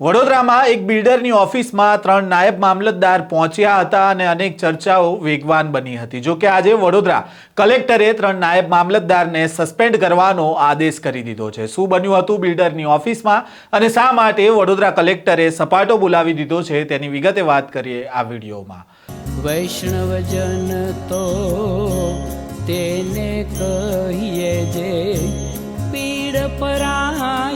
વડોદરામાં એક બિલ્ડરની ઓફિસમાં ત્રણ નાયબ મામલતદાર પહોંચ્યા હતા અને અનેક ચર્ચાઓ વેગવાન બની હતી. જોકે આજે વડોદરા કલેક્ટરે ત્રણ નાયબ મામલતદારને સસ્પેન્ડ કરવાનો આદેશ કરી દીધો છે. શું બન્યું હતું બિલ્ડરની ઓફિસમાં અને શા માટે વડોદરા કલેક્ટરે સપાટો બોલાવી દીધો છે તેની વિગતે વાત કરીએ આ વિડીયોમાં. વૈષ્ણવજન તો તેને કહીએ જે પીડ પરાઈ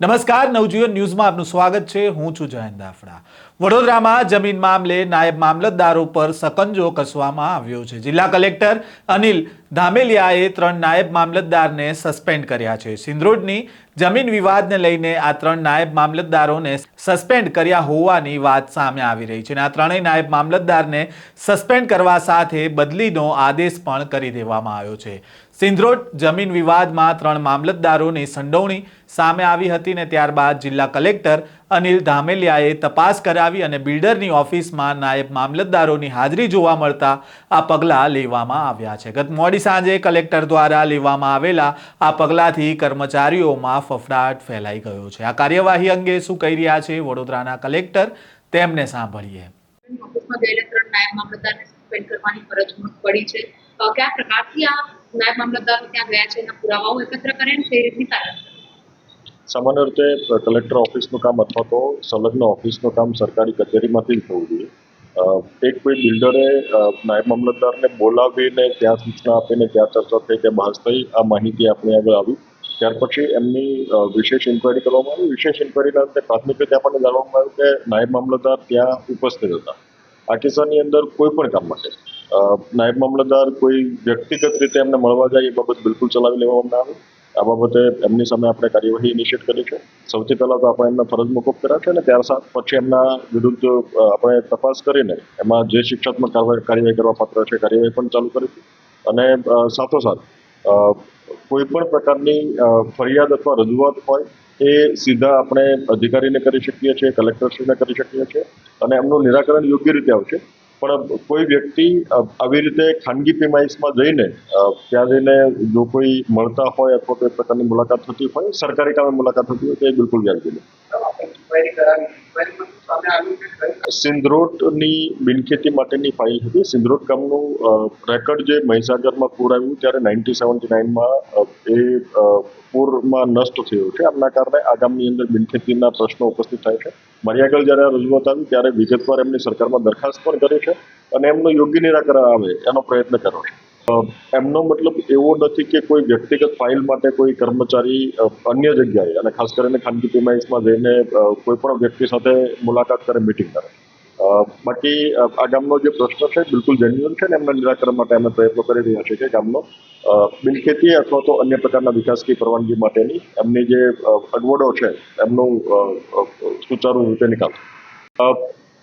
નમસ્કાર, નવજીવન ન્યૂઝમાં આપનું સ્વાગત છે. હું છું જયંત દાફડા. વડોદરામાં જમીન મામલે નાયબ મામલતદારો પર સકંજો કસવામાં આવ્યો છે. જિલ્લા કલેક્ટર અનિલ ધામેલિયાએ ત્રણ નાયબ મામલતદારને સસ્પેન્ડ કર્યા છે. સિંધરોડની જમીન વિવાદને લઈને આ ત્રણ નાયબ મામલતદારોને સસ્પેન્ડ કર્યા હોવાની વાત સામે આવી રહી છે અને આ ત્રણેય નાયબ મામલતદારને સસ્પેન્ડ કરવા સાથે બદલીનો આદેશ પણ કરી દેવામાં આવ્યો છે. સિંધરોડ જમીન વિવાદમાં ત્રણ મામલતદારોની સંડોવણી સામે આવી હતી ને ત્યારબાદ જિલ્લા કલેક્ટર અનિલ ધામેલિયાએ તપાસ કરાવી અને બિલ્ડરની ઓફિસમાં નાયબ મામલતદારોની હાજરી જોવા મળતા આ પગલાં લેવામાં આવ્યા છે. ગત મોડી સાંજે કલેક્ટર દ્વારા લેવામાં આવેલા આ પગલાંથી કર્મચારીઓમાં ફફડાટ ફેલાઈ ગયો છે. આ કાર્યવાહી અંગે શું કહી રહ્યા છે વડોદરાના કલેક્ટર તેમને સાંભળીએ. ગયેલા ત્રણ નાયબ મામલતદારને સસ્પેન્ડ કરવાની ફરજ પડી છે. કયા પ્રકારથી આ નાયબ મામલતદારો ત્યાં ગયા છે, એના પુરાવાઓ એકત્ર કરે અને તે રીતની સામાન્ય રીતે કલેક્ટર ઓફિસનું કામ અથવા તો સંલગ્ન ઓફિસનું કામ સરકારી કચેરીમાંથી થવું જોઈએ. એક કોઈ બિલ્ડરે નાયબ મામલતદારને બોલાવીને ત્યાં સૂચના આપીને ત્યાં ચર્ચા થઈ, ત્યાં બહાર થઈ, આ માહિતી આપણી આગળ આવી. ત્યાર પછી એમની વિશેષ ઇન્કવાયરી કરવામાં આવી. વિશેષ ઇન્કવાયરીના અંતે પ્રાથમિક રીતે આપણને જાણવામાં આવ્યું કે નાયબ મામલતદાર ત્યાં ઉપસ્થિત હતા. આ કિસ્સાની અંદર કોઈ પણ કામ માટે. નાયબ મામલતદાર કોઈ વ્યક્તિગત રીતે એમને મળવા જાય એ બાબત બિલકુલ ચલાવી લેવામાં આવે. આ બાબતે એમની સામે આપણે કાર્યવાહી ઇનિશિયેટ કરી છે. સૌથી પહેલાં તો આપણે એમને ફરજ મુકુફ કર્યા છે અને ત્યાર સાથ પછી એમના વિરુદ્ધ આપણે તપાસ કરીને એમાં જે શિક્ષાત્મક કાર્યવાહી કરવા પાત્ર છે, કાર્યવાહી પણ ચાલુ કરી અને સાથોસાથ કોઈ પણ પ્રકારની ફરિયાદ અથવા રજૂઆત હોય એ સીધા આપણે અધિકારીને કરી શકીએ છીએ, કલેક્ટરશ્રીને કરી શકીએ છીએ અને એમનું નિરાકરણ યોગ્ય રીતે આવશે. પણ કોઈ વ્યક્તિ આવી રીતે ખાનગી પ્રિમાઇસમાં જઈને ત્યાં જઈને જો કોઈ મળતા હોય અથવા કોઈ પ્રકારની મુલાકાત થતી હોય, સરકારી કામે મુલાકાત થતી હોય તો એ બિલકુલ વ્યાજબી નથી સિંધરોડની બિનખેતી માટેની ફાઇલ હતી. સિંદ્રોટ ગામનું રેકર્ડ જે મહીસાગરમાં પૂર આવ્યું ત્યારે નાઇન્ટી સેવન્ટી નાઇનમાં એ પૂરમાં નષ્ટ થયું છે. આમના કારણે આ ગામની અંદર બિનખેતીના પ્રશ્નો ઉપસ્થિત થાય છે. મારી આગળ જ્યારે આ રજૂઆત આવી ત્યારે વિગતવાર એમની સરકારમાં દરખાસ્ત પણ કરી છે અને એમનું યોગ્ય નિરાકરણ આવે એનો પ્રયત્ન કર્યો છે. એમનો મતલબ એવો નથી કે કોઈ વ્યક્તિગત ફાઇલ માટે કોઈ કર્મચારી અન્ય જગ્યાએ અને ખાસ કરીને ખાનગી પ્રિમાઇસમાં જઈને કોઈ પણ વ્યક્તિ સાથે મુલાકાત કરે, મિટિંગ કરે. બાકી આ ગામનો જે પ્રશ્ન છે બિલકુલ જેન્યુઅન છે ને એમના નિરાકરણ માટે અમે પ્રયત્નો કરી રહ્યા છીએ કે ગામનો બિનખેતી અથવા તો અન્ય પ્રકારના વિકાસની પરવાનગી માટેની એમની જે અગવડો છે એમનું સુચારુ રીતે નિકાલ.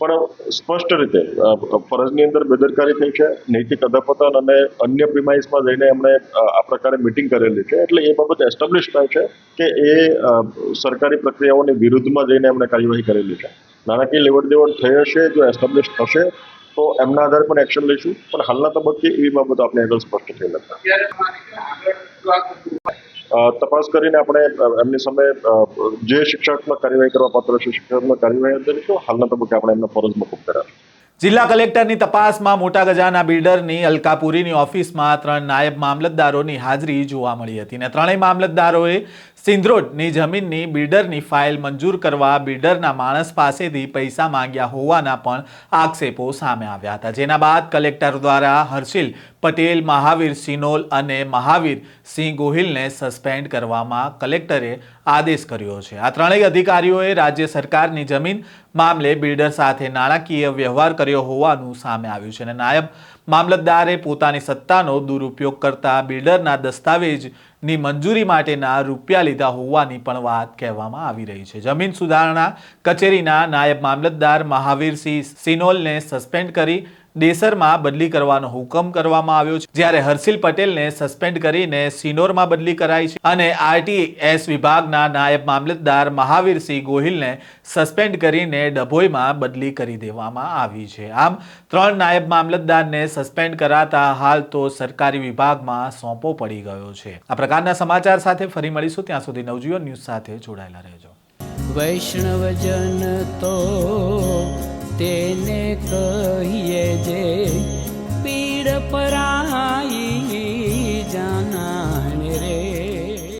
પણ સ્પષ્ટ રીતે ફરજની અંદર બેદરકારી થઈ છે, નૈતિક અધપતન અને અન્ય પ્રિમાઇસમાં જઈને એમણે આ પ્રકારે મિટિંગ કરેલી છે. એટલે એ બાબત એસ્ટાબ્લિશ થાય છે કે એ સરકારી પ્રક્રિયાઓની વિરુદ્ધમાં જઈને એમણે કાર્યવાહી કરેલી છે. નાણાકીય લેવડ દેવડ થઈ હશે, જો એસ્ટાબ્લિશ થશે, તો એમના આધારે પણ એક્શન લઈશું. પણ હાલના તબક્કે એવી બાબતો આપણે આગળ સ્પષ્ટ થઈ નથી. તપાસ કરીને આપણે એમની સામે જે શિક્ષકમાં કાર્યવાહી કરવા પાત્ર છે, શિક્ષકમાં કાર્યવાહી કરીશું હાલના તબક્કે આપણે એમને ફરજ મુકુબ કર્યા જિલ્લા કલેક્ટરની તપાસમાં મોટા ગજાના બિલ્ડરની, અલકાપુરીની ઓફિસમાં ત્રણ નાયબ મામલતદારોની હાજરી જોવા મળી હતી. અને ત્રણેય મામલતદારોએ સિંધરોડની જમીનની, બિલ્ડરની ફાઇલ મંજૂર કરવા બિલ્ડરના માણસ પાસેથી પૈસા માંગ્યા હોવાના પણ આક્ષેપો સામે આવ્યા હતા. જેના બાદ કલેક્ટર દ્વારા હર્ષિલ પટેલ, મહાવીર સિનોલ અને મહાવીર સિંહ ગોહિલને સસ્પેન્ડ કરવામાં કલેક્ટરે આદેશ કર્યો છે. આ ત્રણેય અધિકારીઓએ રાજ્ય સરકારની જમીન મામલે બિલ્ડર સાથે નાણાકીય વ્યવહાર કર્યો હોવાનું સામે આવ્યું છે અને નાયબ મામલતદારે પોતાની સત્તાનો દુરુપયોગ કરતા બિલ્ડરના દસ્તાવેજની મંજૂરી માટેના રૂપિયા લીધા હોવાની પણ વાત કહેવામાં આવી રહી છે. જમીન સુધારણા કચેરીના નાયબ મામલતદાર મહાવીરસિંહ સિનોલને સસ્પેન્ડ કરી દેસરમાં બદલી કરવાનો હુકમ કરવામાં આવ્યો છે, જ્યારે હર્ષિલ પટેલને સસ્પેન્ડ કરીને સિનોરમાં બદલી કરાઈ છે. અને આરટીએસ વિભાગના નાયબ મામલતદાર મહાવીરસિંહ ગોહિલને સસ્પેન્ડ કરીને ડભોઈમાં બદલી કરી દેવામાં આવી છે. આમ, ત્રણ નાયબ મામલતદારને સસ્પેન્ડ કરાતા હાલ તો સરકારી વિભાગમાં સોંપો પડી ગયો છે. આ પ્રકારના સમાચાર સાથે ફરી મળીશું. ત્યાં સુધી નવજીવન ન્યૂઝ સાથે જોડાયેલા રહેજો. વૈષ્ણવજન તો તેને કહીએ જે પીડ પરા